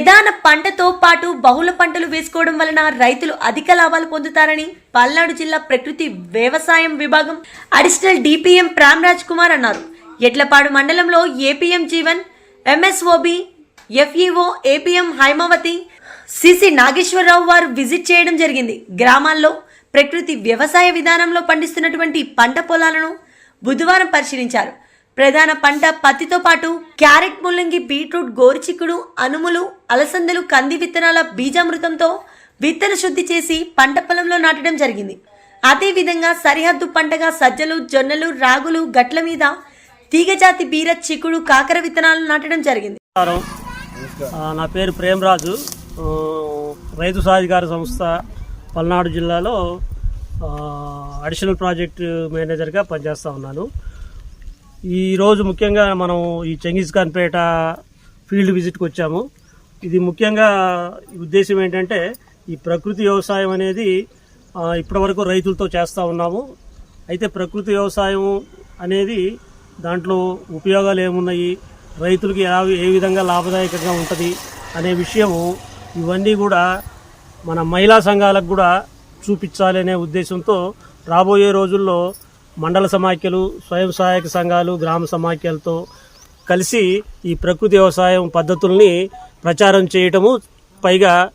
ప్రధాన పంటతో పాటు బహుళ పంటలు వేసుకోవడం వలన రైతులు అధిక లాభాలు పొందుతారని పల్నాడు జిల్లా ప్రకృతి వ్యవసాయం విభాగం అడిషనల్ డిపిఎం రాజ్ కుమార్ అన్నారు. ఎడ్లపాడు మండలంలో APM Jeevan MSOB FEO APM Haimavathi CC Nageswararao వారు విజిట్ చేయడం జరిగింది. గ్రామాల్లో ప్రకృతి వ్యవసాయ విధానంలో పండిస్తున్నటువంటి పంట పొలాలను బుధవారం పరిశీలించారు. ప్రధాన పంట పత్తితో పాటు క్యారెట్ ముల్లంగి బీట్రూట్ గోరుచిక్కుడు అనుములు అలసందలు కంది విత్తనాల బీజామృతంతో విత్తన శుద్ధి చేసి పంట పొలంలో నాటడం జరిగింది. అదేవిధంగా సరిహద్దు పంటగా సజ్జలు జొన్నలు రాగులు గట్ల మీద తీగజాతి బీర చిక్కుడు కాకర విత్తనాలు నాటడం జరిగింది. నా పేరు ప్రేమరాజు. రైతు సాధికార సంస్థ పల్నాడు జిల్లాలో అడిషనల్ ప్రాజెక్టు మేనేజర్గా పనిచేస్తూ ఉన్నాను. ఈరోజు ముఖ్యంగా మనం ఈ చెంగిస్ ఖాన్పేట ఫీల్డ్ విజిట్కి వచ్చాము. ఇది ముఖ్యంగా ఉద్దేశం ఏంటంటే ఈ ప్రకృతి వ్యవసాయం అనేది ఇప్పటివరకు రైతులతో చేస్తూ ఉన్నాము. అయితే ప్రకృతి వ్యవసాయం అనేది దాంట్లో ఉపయోగాలు ఏమున్నాయి రైతులకి ఎలా ఏ విధంగా లాభదాయకంగా ఉంటుంది అనే విషయము ఇవన్నీ కూడా మన మహిళా సంఘాలకు కూడా చూపించాలి అనే ఉద్దేశంతో రాబోయే రోజుల్లో మండల సమాఖ్యలు స్వయం సహాయక సంఘాలు గ్రామ సమాఖ్యలతో కలిసి ఈ ప్రకృతి వ్యవసాయం పద్ధతుల్ని ప్రచారం చేయటము. పైగా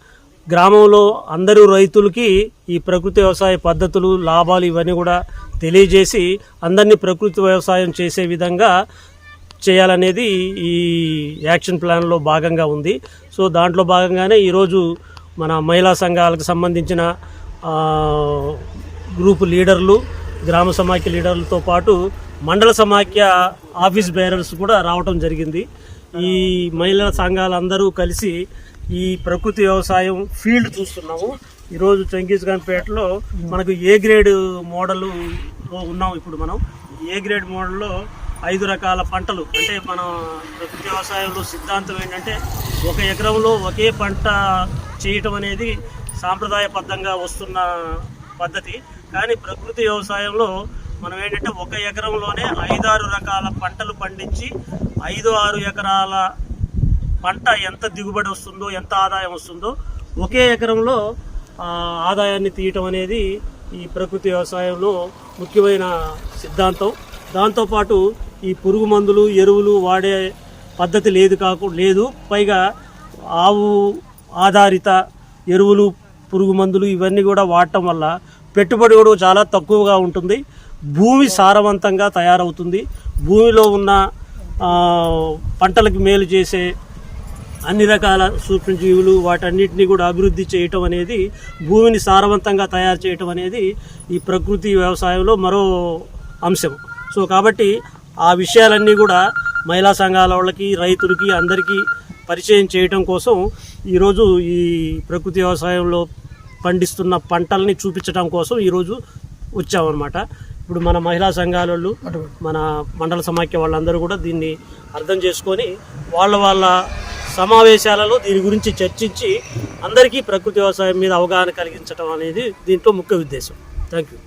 గ్రామంలో అందరూ రైతులకి ఈ ప్రకృతి వ్యవసాయ పద్ధతులు లాభాలు ఇవన్నీ కూడా తెలియజేసి అందరినీ ప్రకృతి వ్యవసాయం చేసే విధంగా చేయాలనేది ఈ యాక్షన్ ప్లాన్లో భాగంగా ఉంది. సో దాంట్లో భాగంగానే ఈరోజు మన మహిళా సంఘాలకు సంబంధించిన గ్రూప్ గ్రూపు లీడర్లు గ్రామ సమాఖ్య లీడర్లతో పాటు మండల సమాఖ్య ఆఫీస్ బేరర్స్ కూడా రావటం జరిగింది. ఈ మహిళా సంఘాలందరూ కలిసి ఈ ప్రకృతి వ్యవసాయం ఫీల్డ్ చూస్తున్నాము. ఈరోజు చెంగీస్ ఖాన్ పేటలో మనకు ఏ గ్రేడ్ మోడల్ ఉన్నాం ఇప్పుడు మనం? ఏ గ్రేడ్ మోడల్లో ఐదు రకాల పంటలు అంటే మన ప్రకృతి వ్యవసాయంలో సిద్ధాంతం ఏంటంటే ఒక ఎకరంలో ఒకే పంట చేయటం అనేది సాంప్రదాయబద్ధంగా వస్తున్న పద్ధతి. కానీ ప్రకృతి వ్యవసాయంలో మనం ఏంటంటే ఒక ఎకరంలోనే ఐదారు రకాల పంటలు పండించి ఐదు ఆరు ఎకరాల పంట ఎంత దిగుబడి వస్తుందో ఎంత ఆదాయం వస్తుందో ఒకే ఎకరంలో ఆదాయాన్ని తీయటం అనేది ఈ ప్రకృతి వ్యవసాయంలో ముఖ్యమైన సిద్ధాంతం. దాంతోపాటు ఈ పురుగు మందులు ఎరువులు వాడే పద్ధతి లేదు కాకు లేదు. పైగా ఆవు ఆధారిత ఎరువులు పురుగు మందులు ఇవన్నీ కూడా వాడటం వల్ల పెట్టుబడి కూడా చాలా తక్కువగా ఉంటుంది. భూమి సారవంతంగా తయారవుతుంది. భూమిలో ఉన్న పంటలకు మేలు చేసే అన్ని రకాల సూక్ష్మజీవులు వాటన్నిటిని కూడా అభివృద్ధి చేయటం అనేది భూమిని సారవంతంగా తయారు చేయటం అనేది ఈ ప్రకృతి వ్యవసాయంలో మరో అంశం. సో కాబట్టి ఆ విషయాలన్నీ కూడా మహిళా సంఘాల వాళ్ళకి రైతులకి అందరికీ పరిచయం చేయటం కోసం ఈరోజు ఈ ప్రకృతి వ్యవసాయంలో పండిస్తున్న పంటల్ని చూపించడం కోసం ఈరోజు వచ్చామన్నమాట. ఇప్పుడు మన మహిళా సంఘాల వాళ్ళు మన మండల సమాఖ్య వాళ్ళందరూ కూడా దీన్ని అర్థం చేసుకొని వాళ్ళ వాళ్ళ సమావేశాలలో దీని గురించి చర్చించి అందరికీ ప్రకృతి వ్యవసాయం మీద అవగాహన కలిగించడం అనేది దీంట్లో ముఖ్య ఉద్దేశం. Thank you